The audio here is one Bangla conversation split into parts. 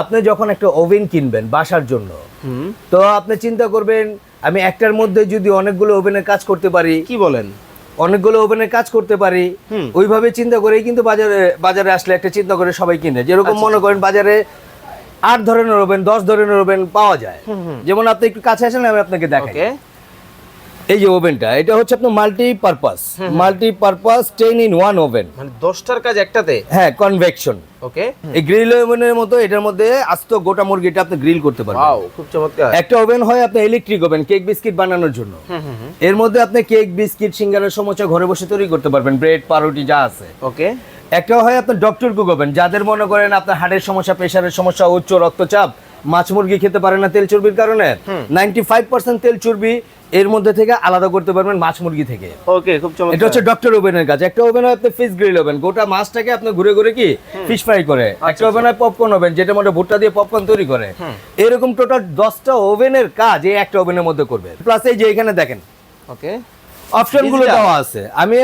আপনি যখন একটা ওভেন কিনবেন বাসার জন্য তো আপনি চিন্তা করবেন আমি একটার মধ্যে যদি অনেকগুলো ওভেনের কাজ করতে পারি কি বলেন? অনেকগুলো ওভেনের কাজ করতে পারি। ওইভাবে চিন্তা করেই কিন্তু বাজারে বাজারে আসলে একটা চিন্তা করে সবাই কিনে। যেরকম আচ্ছা, মনে করেন বাজারে আট ধরনের ওভেন দশ ধরনের ওভেন পাওয়া যায়। যেমন আপনি একটু কাছে আসেন আমি আপনাকে দেখাই। এই যে ওভেনটা এটা হচ্ছে আপনার multi purpose multi purpose ten in one oven মানে দশটার কাজ একটাতে? হ্যাঁ কনভেকশন ওকে এই গ্রিল ওভেনের মতো এটার মধ্যে আস্ত গোটা মুরগিটা আপনি গ্রিল করতে পারবেন। ওয়াও খুব চমৎকার। একটা ওভেন হয় আপনি ইলেকট্রিক ওভেন কেক বিস্কিট বানানোর জন্য। হুম হুম হুম। এর মধ্যে আপনি কেক বিস্কিট সিঙ্গারের সমস্যা ঘরে বসে তৈরি করতে পারবেন ব্রেড পাউরুটি যা আছে। ওকে একটা হয় আপনার ডক্টর কুক ওভেন যাদের মনে করেন আপনার হার্টের সমস্যা প্রেশারের সমস্যা উচ্চ রক্তচাপ মাছ মুরগি খেতে পারে না তেল চর্বির কারণে নাইনটি ফাইভ পার্সেন্ট তেল চর্বি এর মধ্যে থেকে আলাদা করতে পারবেন মাছ মুরগি থেকে। ওকে খুব চমৎকার। এটা হচ্ছে ডক্টর ওভেনের কাজ। একটা ওভেন হয় আপনি ফিশ গ্রিল ওভেন গোটা মাছটাকে আপনি ঘুরে ঘুরে কি ফিশ ফ্রাই করে। একটা ওভেন হয় পপকর্ন ওভেন যেটা মধ্যে ভুট্টা দিয়ে পপকর্ন তৈরি করে। এরকম টোটাল দশটা ওভেনের কাজ এই একটা ওভেনের মধ্যে করবে। প্লাস এই যে এখানে দেখেন। ওকে। অপশনগুলো দেওয়া আছে। আমি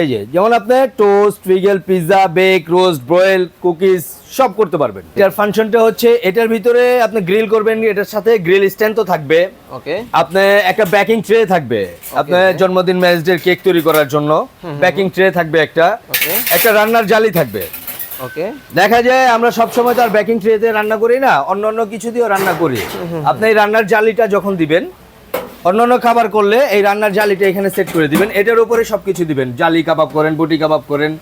এই যে যেমন আপনি toast ফিগেল pizza bake roast broil cookies সব করতে পারবেন। এটার ফাংশনটা হচ্ছে এটার ভিতরে আপনি গ্রিল করবেন এটার সাথে গ্রিল স্ট্যান্ড তো থাকবে। ওকে আপনি একটা বেকিং ট্রে থাকবে। আপনার জন্মদিন ম্যাচদের কেক তৈরি করার জন্য বেকিং ট্রে থাকবে একটা. একটা রান্নার জালি থাকবে। ওকে দেখা যায় আমরা সব সময় তো আর বেকিং ট্রেতে রান্না করি না অন্য অন্য কিছু দিয়েও রান্না করি। আপনি এই রান্নার জালিটা যখন দিবেন অন্যান্য খাবার করলে এই রান্নার জালিটা এখানে সেট করে দিবেন। এটার উপরে সবকিছু দিবেন। জালি কাবাব করেন, বুটি কাবাব করেন,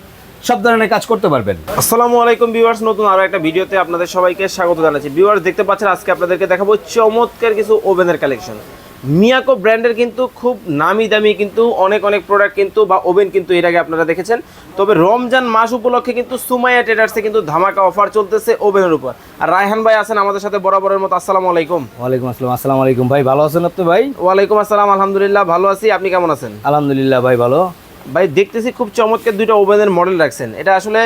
সব ধরনের কাজ করতে পারবেন। আসসালামু আলাইকুম ভিউয়ার্স, নতুন আরও একটা ভিডিওতে আপনাদের সবাইকে স্বাগত জানাচ্ছি। ভিউয়ার্স, দেখতে পাচ্ছেন, আজকে আপনাদেরকে দেখাবো চমৎকার কিছু ওভেনের কালেকশন মিয়াকো ব্র্যান্ডের কিন্তু খুব নামি দামি কিন্তু অনেক অনেক প্রোডাক্ট কিন্তু বা ওভেন কিন্তু এর আগে আপনারা দেখেছেন। তবে রমজান মাস উপলক্ষে কিন্তু সুমাইয়া ট্রেডার্সে কিন্তু ধামাকা অফার চলতেছে ওভেনের উপর। আর রায়হান ভাই আছেন আমাদের সাথে বরাবরের মতো। আসসালামু আলাইকুম। ওয়ালাইকুম আসসালাম। আসসালামু আলাইকুম। ভাই ভালো আছেন আপনি ভাই? ওয়ালাইকুম আসসালাম। আলহামদুলিল্লাহ ভালো আছি। আপনি কেমন আছেন? আলহামদুলিল্লাহ ভাই ভালো। ভাই দেখতেছি খুব চমৎকার দুইটা ওভেনের মডেল রাখছেন। এটা আসলে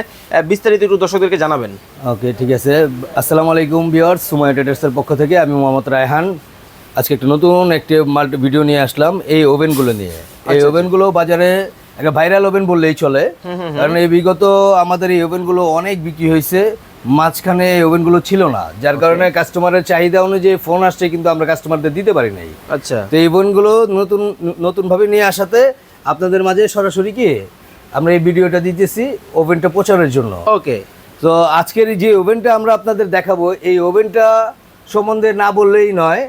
বিস্তারিত একটু দর্শকদেরকে জানাবেন। ওকে ঠিক আছে। আসসালামু আলাইকুম বিয়ার সুমাইয়া ট্রেডার্সের পক্ষ থেকে। আমি মোহাম্মদ রায়হান। আজকে একটা নতুন একটি মাল্টি ভিডিও নিয়ে আসলাম এই ওভেনগুলো নিয়ে। এই ওভেনগুলো বাজারে একটা ভাইরাল ওভেন বললেই চলে। কারণ এই বিগত আমাদের এই ওভেনগুলো অনেক বিক্রি হয়েছে মাঝখানে এই ওভেনগুলো ছিল না। যার কারণে কাস্টমারের চাহিদা অনুযায়ী ফোন আসছে কিন্তু আমরা কাস্টমারদের দিতে পারি নাই। আচ্ছা। তো এই ওভেনগুলো নতুন নতুনভাবে নিয়ে আসাতে আপনাদের মাঝে সরাসরি কি আমরা এই ভিডিওটা দিতেছি ওভেনটা প্রচারের জন্য। ওকে তো আজকের যে ওভেনটা আমরা আপনাদের দেখাবো এই ওভেনটা সম্বন্ধে না বললেই নয়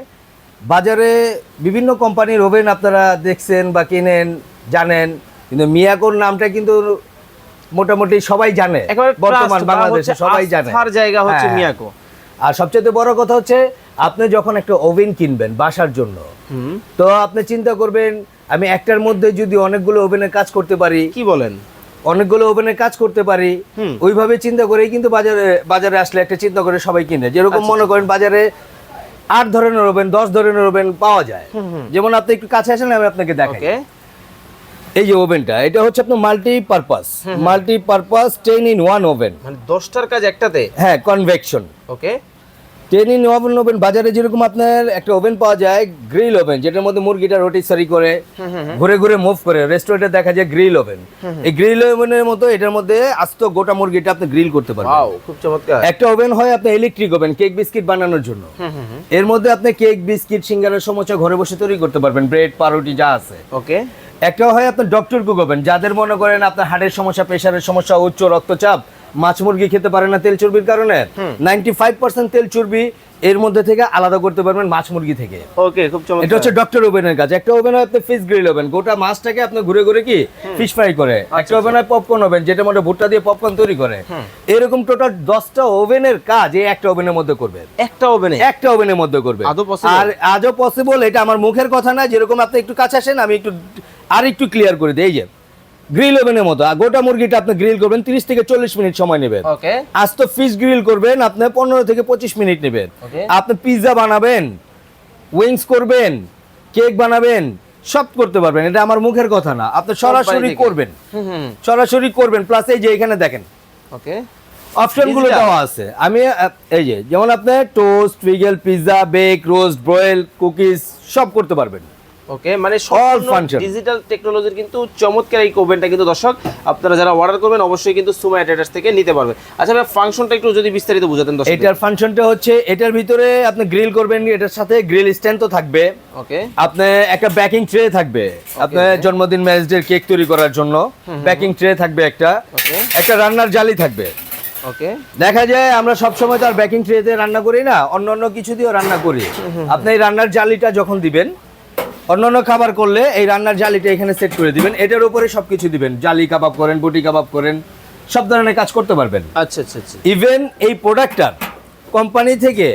বাজারে বিভিন্ন কোম্পানির ওভেন আপনারা দেখছেন বা কেনেন জানেন কিন্তু মিয়াকোর নামটা কিন্তু মোটামুটি সবাই জানে। বর্তমান বাংলাদেশে সবাই জানে। জায়গা হচ্ছে হ্যাঁ। মিয়াকো আর সবচেয়ে বড় কথা হচ্ছে আপনি যখন একটা ওভেন কিনবেন বাসার জন্য তো আপনি চিন্তা করবেন আমি একটার মধ্যে যদি অনেকগুলো ওভেনের কাজ করতে পারি কি বলেন? অনেকগুলো ওভেনের কাজ করতে পারি। ওইভাবে চিন্তা করেই কিন্তু বাজারে বাজারে আসলে একটা চিন্তা করে সবাই কিনে। যেরকম আচ্ছা, মনে করেন বাজারে আট ধরনের ওভেন দশ ধরনের ওভেন পাওয়া যায়। যেমন আপনি একটু কাছে আসেন আমি আপনাকে দেখাই। এই যে ওভেনটা এটা হচ্ছে আপনার multi purpose multi purpose ten in one oven মানে দশটার কাজ একটাতে? হ্যাঁ convection okay. In oven oven বাজারে যেরকম আপনার একটা ওভেন পাওয়া যায় গ্রিল ওভেন যেটার মধ্যে মুরগিটা রোটিসারি করে ঘুরে ঘুরে মুভ করে রেস্টুরেন্টে দেখা যায় গ্রিল ওভেন। এই গ্রিল ওভেনের মতো এটার মধ্যে আস্ত গোটা মুরগিটা আপনি গ্রিল করতে পারবেন। খুব চমৎকার। একটা ওভেন হয় আপনি ইলেকট্রিক ওভেন কেক বিস্কিট বানানোর জন্য। এর মধ্যে আপনি কেক বিস্কিট সিঙ্গারের সমস্যা ঘরে বসে তৈরি করতে পারবেন ব্রেড পাউরুটি যা আছে। ওকে একটা হয় আপনার ডক্টর কুক ওভেন যাদের মনে করেন আপনার হার্টের সমস্যা প্রেশারের সমস্যা উচ্চ রক্তচাপ মাছ মুরগি খেতে পারে না তেল চর্বির কারণে। নাইনটি ফাইভ পার্সেন্ট তেল চর্বি এর মধ্যে থেকে আলাদা করতে পারবেন মাছ মুরগি থেকে। ওকে খুব এটা হচ্ছে ডক্টর ওভেনের কাজ। একটা ওভেন আপনি ফিশ গ্রিল ওভেন। গোটা মাছটাকে আপনি ঘুরে ঘুরে কি ফিশ ফ্রাই করে। একটা ওভেন হয় পপকর্ন ওভেন যেটা মধ্যে ভুট্টা দিয়ে পপকর্ন তৈরি করে। এরকম টোটাল দশটা ওভেনের কাজ এই একটা ওভেনের মধ্যে করবে। একটা ওভেনে? একটা ওভেনের মধ্যে করবে। আর আজও পসিবল এটা আমার মুখের কথা না যেরকম আপনি একটু কাছে আসেন আমি একটু আর একটু ক্লিয়ার করে দিই এই যে। গ্রিল ওভেনের মতো। আর গোটা মুরগিটা আপনি গ্রিল করবেন তিরিশ থেকে চল্লিশ মিনিট সময় নেবেন। ওকে আজ তো ফিশ গ্রিল করবেন আপনি পনেরো থেকে পঁচিশ মিনিট নেবেন. আপনি পিৎজা বানাবেন উইংস করবেন কেক বানাবেন সব করতে পারবেন। এটা আমার মুখের কথা না। আপনি সরাসরি করবেন। হুম হুম। সরাসরি করবেন প্লাস এই যে এখানে দেখেন। ওকে অপশনগুলো Pizza? দেওয়া আছে। আমি এই যে যেমন আপনি toast ফিগেল pizza bake roast broil cookies সব করতে পারবেন। ওকে মানে All function. ডিজিটাল টেকনোলজির কিন্তু চমৎকার এই ওভেনটা কিন্তু দর্শক আপনারা যারা অর্ডার করবেন অবশ্যই কিন্তু সুমাই ট্রেডার্স থেকে নিতে পারবেন। আচ্ছা ভাই ফাংশনটা একটু যদি বিস্তারিত বুঝাতেন দর্শক এটার ফাংশনটা হচ্ছে এটার ভিতরে আপনি গ্রিল করবেন এটার সাথে গ্রিল স্ট্যান্ড তো থাকবে। ওকে আপনি একটা ব্যাকিং ট্রে থাকবে। আপনার জন্মদিন ম্যারেজের কেক তৈরি করার জন্য ব্যাকিং ট্রে থাকবে একটা। একটা রান্নার জালি থাকবে। ওকে দেখা যায় আমরা সব সময় তো আর বেকিং ট্রেতে রান্না করি না অন্য অন্য কিছু দিয়েও রান্না করি। আপনি এই রান্নার জালিটা যখন দিবেন অন্য অন্য খাবার করলে এই রান্নার জালিটা এখানে সেট করে দিবেন। এটার উপরে সবকিছু দিবেন। জালি কাবাব করেন বুটি কাবাব করেন সব ধরনের কাজ করতে পারবেন। আচ্ছা আচ্ছা আচ্ছা। ইভেন এই প্রোডাক্টটার কোম্পানি থেকে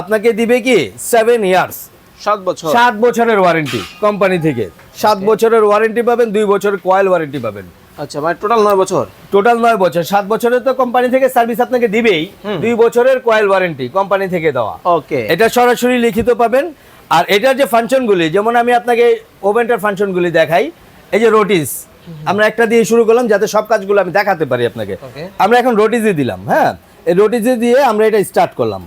আপনাকে দিবে কি সেভেন ইয়ার্স সাত বছর। সাত বছরের ওয়ারেন্টি কোম্পানি থেকে। সাত বছরের ওয়ারেন্টি পাবেন দুই বছরের কয়েল ওয়ারেন্টি পাবেন। আচ্ছা মানে টোটাল নয় বছর? টোটাল নয় বছর। সাত বছরের তো কোম্পানি থেকে সার্ভিস আপনাকে দিবেই। দুই বছরের কয়েল ওয়ারেন্টি কোম্পানি থেকে দেওয়া। ওকে এটা সরাসরি লিখিত পাবেন। আর এটার যে ফাংশনগুলি যেমন আমি আপনাকে ওভেনটার ফাংশনগুলি দেখাই এই যে রোটিস আমরা একটা দিয়ে শুরু করলাম যাতে সব কাজগুলো আমি দেখাতে পারি আপনাকে। আমরা এখন রোটিসই দিলাম হ্যাঁ? এই রোটিসে দিয়ে আমরা এটা স্টার্ট করলাম।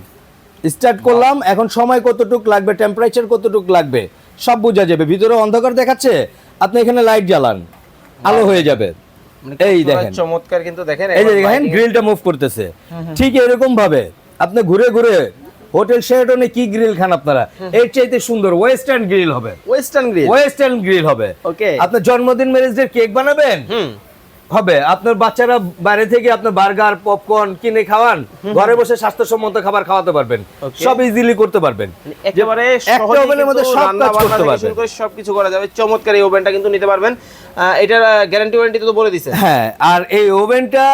স্টার্ট করলাম এখন সময় কতটুক লাগবে টেম্পারেচার কতটুক লাগবে সব বোঝা যাবে। ভিতরে অন্ধকার দেখাচ্ছে আপনি এখানে লাইট জ্বালান আলো হয়ে যাবে। মানে এই দেখেন। চমৎকার কিন্তু দেখেন এই যে দেখেন গ্রিলটা মুভ করতেছে। ঠিক এরকম ভাবে আপনি ঘুরে ঘুরে হোটেল শেরাটনে কি গ্রিল খান আপনারা? এর চাইতে সুন্দর ওয়েস্টার্ন গ্রিল হবে। Western grill? ওয়েস্টার্ন গ্রিল হবে। Okay. আপনার জন্মদিন ম্যারেজের কেক বানাবেন? হবে। আপনার বাচ্চারা বাইরে থেকে আপনার বার্গার পপকর্ন কিনে খাওয়ান ঘরে বসে স্বাস্থ্যসম্মত খাবার খাওয়াতে পারবেন। সব ইজিলি করতে পারবেন। একেবারে একটা ওভেনের মধ্যে সব কাজ করতে পারবেন। সবকিছু করা যাবে। চমৎকার এই ওভেনটা কিন্তু নিতে পারবেন। এটার গ্যারান্টি ওয়ারেন্টি তো বলে দিছে। হ্যাঁ আর এই ওভেনটা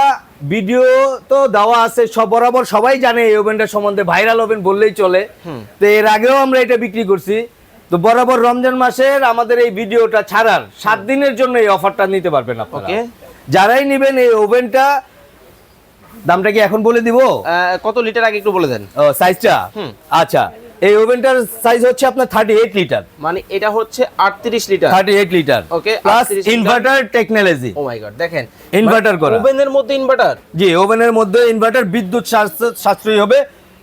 ভিডিও তো দেওয়া আছে সব বরাবর সবাই জানে এই ওভেনটা সম্বন্ধে ভাইরাল ওভেন বললেই চলে। তো এর আগেও আমরা এটা বিক্রি করছি। তো বরাবর রমজান মাসের আমাদের এই ভিডিওটা ছাড়ার সাত দিনের জন্য এই অফারটা নিতে পারবেন আপনারা। যারাই নেবেন এই ওভেনটা দামটা কি এখন বলে দিব? কত লিটার আগে একটু বলে দেন। ও সাইজটা আচ্ছা। এই ওভেনটার সাইজ হচ্ছে আপনার থার্টি এইট লিটার মানে এটা হচ্ছে আটত্রিশ litre thirty eight litre okay plus inverter technology oh my God দেখেন। ইনভার্টার করা। ওভেনের মধ্যে ইনভার্টার জি ওভেনের মধ্যে ইনভার্টার বিদ্যুৎ সাশ্রয়ী হবে।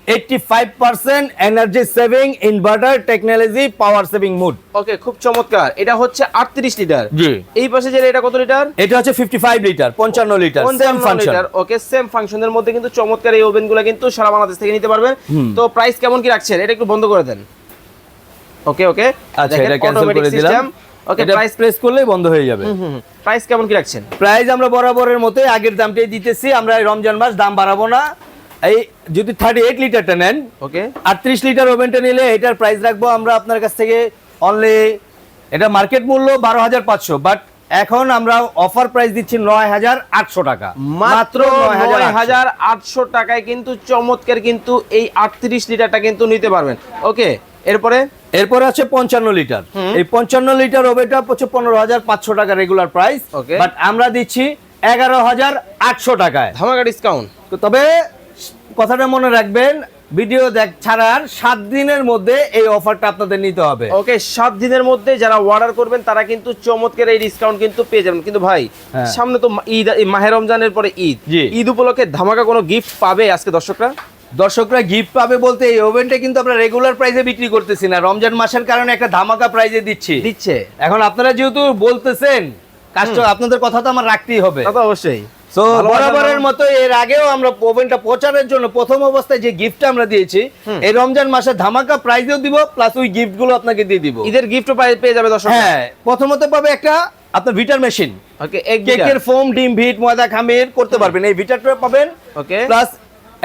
Eighty five percent energy saving inverter technology power saving mode okay খুব চমৎকার। এটা হচ্ছে আটত্রিশ লিটার। জি। এই পাশে যে এটা কত লিটার? এটা হচ্ছে ফিফটি ফাইভ লিটার পঞ্চান্ন litre. Same function okay same ফাংশনের মধ্যে কিন্তু চমৎকার এই ওভেনগুলো কিন্তু সারা বাংলাদেশ থেকে নিতে পারবেন। তো প্রাইস কেমন কি রাখছেন? এটা একটু বন্ধ করে দেন। ওকে ওকে আচ্ছা এটা ক্যান্সেল করে দিলাম। ওকে প্রাইস প্রেস করলেই বন্ধ হয়ে যাবে। প্রাইস কেমন কি রাখছেন? প্রাইস আমরা বরাবরের মতোই আগের দামটাই দিতেছি। আমরা রমজান মাস দাম বাড়াবো না। এই যদি থার্টি এইট লিটারটা নেন ওকে আটত্রিশ লিটার ওভেনটা নিলে এটার প্রাইস রাখব আমরা আপনার কাছ থেকে অনলি এটা মার্কেট মূল্য বারো হাজার পাঁচশো বাট এখন আমরা অফার প্রাইস দিচ্ছি নয় হাজার আটশো টাকা। মাত্র নয় হাজার আটশো। টাকায় কিন্তু চমৎকার কিন্তু এই আটত্রিশ লিটারটা কিন্তু নিতে পারবেন। ওকে এরপরে? এরপর আছে পঞ্চান্ন লিটার এই পঞ্চান্ন লিটার ওভেনটা হচ্ছে পনেরো হাজার পাঁচশো টাকা রেগুলার প্রাইস Okay. বাট আমরা দিচ্ছি এগারো হাজার আটশো টাকায়। ধামাকা ডিসকাউন্ট তবে কথাটা মনে রাখবেন ভিডিও দেখ ছাড়ার সাত দিনের মধ্যে এই অফারটা আপনাদের নিতে হবে। ওকে সাত দিনের মধ্যে যারা অর্ডার করবেন তারা কিন্তু চমৎকার এই ডিসকাউন্ট কিন্তু পেয়ে যাবেন। কিন্তু ভাই হ্যাঁ। সামনে তো ঈদ মাহে রমজানের পরে ঈদ। ঈদ উপলক্ষে ধামাকা কোনো গিফট পাবে আজকে দর্শকরা? দর্শকরা গিফট পাবে বলতে এই ওভেনটা কিন্তু আমরা রেগুলার প্রাইসে বিক্রি করতেছি না। রমজান মাসের কারণে একটা ধামাকা প্রাইসে দিচ্ছি। দিচ্ছে। এখন আপনারা যেহেতু বলতেছেন কাস্টমার আপনাদের কথা তো আমার রাখতেই হবে। অবশ্যই। তো বরাবরের মতো এর আগেও আমরা ওভেনটা প্রচারের জন্য প্রথম অবস্থায় যে গিফট আমরা দিয়েছি এই রমজান মাসে ধামাকা প্রাইজও দিব প্লাস ওই গিফটগুলো আপনাকে দিয়ে দিব। ঈদের গিফটও পেয়ে যাবে দর্শক। হ্যাঁ প্রথমত পাবে একটা আপনার ভিটার মেশিন ওকে এক কেকের ফোম ডিম ভিট ময়দা খামির করতে পারবেন। এই ভিটারটা পাবেন ওকে প্লাস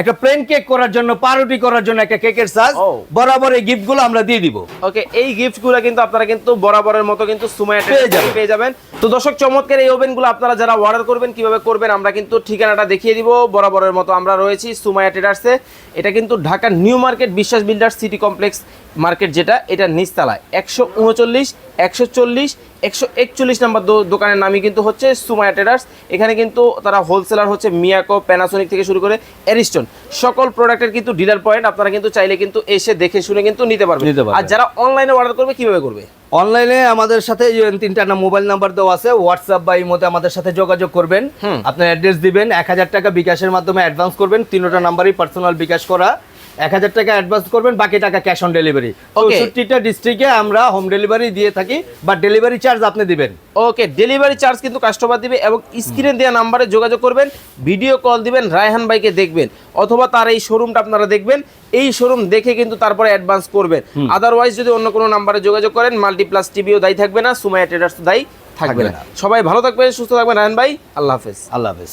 একটা প্লেন কেক করার জন্য পাউরুটি করার জন্য একটা কেকের সাজ ও। বরাবর এই গিফটগুলো আমরা দিয়ে দিব। ওকে এই গিফটগুলো কিন্তু আপনারা কিন্তু বরাবরের মতো কিন্তু সুমাইয়া পেয়ে যাবেন। পেয়ে যাবেন। তো দর্শক চমৎকার এই ওভেনগুলো আপনারা যারা অর্ডার করবেন কীভাবে করবেন আমরা কিন্তু ঠিকানাটা দেখিয়ে দিব। বরাবরের মতো আমরা রয়েছি সুমাইয়া ট্রেডার্সে এটা কিন্তু ঢাকার New Market Biswas builder city complex market যেটা এটা নিচতলায়। একশো উনচল্লিশ একশো চল্লিশ একশো একচল্লিশ নাম্বার দোকানের নামই কিন্তু হচ্ছে সুমায়া ট্রেডার্স। এখানে কিন্তু তারা হোলসেলার হচ্ছে মিয়াকো প্যানাসোনিক থেকে শুরু করে অ্যারিস্টন সকল প্রোডাক্টের কিন্তু ডিলার পয়েন্ট আপনারা কিন্তু চাইলে কিন্তু এসে দেখে শুনে কিন্তু নিতে পারবেন। আর যারা অনলাইনে অর্ডার করবে কীভাবে করবে? অনলাইনে আমাদের সাথে তিনটা না মোবাইল নাম্বার দেওয়া আছে হোয়াটসঅ্যাপ বা ইমোতে আমাদের সাথে যোগাযোগ করবেন। আপনার অ্যাড্রেস দিবেন এক হাজার টাকা বিকাশের মাধ্যমে অ্যাডভান্স করবেন। তিনটা নাম্বারই পার্সোনাল বিকাশ করা। এক হাজার টাকা অ্যাডভান্স করবেন বাকি টাকা ক্যাশ অন ডেলিভারি. চৌষট্টিটা ডিস্ট্রিক্টে আমরা হোম ডেলিভারি দিয়ে থাকি বা ডেলিভারি চার্জ আপনি দিবেন। ওকে ডেলিভারি চার্জ কিন্তু কাস্টমার দিবে এবং স্ক্রিনে দেওয়া নাম্বারে যোগাযোগ করবেন ভিডিও কল দিবেন রায়হান ভাইকে দেখবেন অথবা তার এই শোরুমটা আপনারা দেখবেন এই শোরুম দেখে কিন্তু তারপরে অ্যাডভান্স করবেন। আদারওয়াইজ যদি অন্য কোনো নাম্বারে যোগাযোগ করেন মাল্টিপ্লাস টিভিও দায়ী থাকবে না সুমাইয়া ট্রেডার্স দায়ী থাকবে থাকবে না। সবাই ভালো থাকবেন সুস্থ থাকবেন রায়হান ভাই আল্লাহ হাফেজ। আল্লাহ হাফেজ।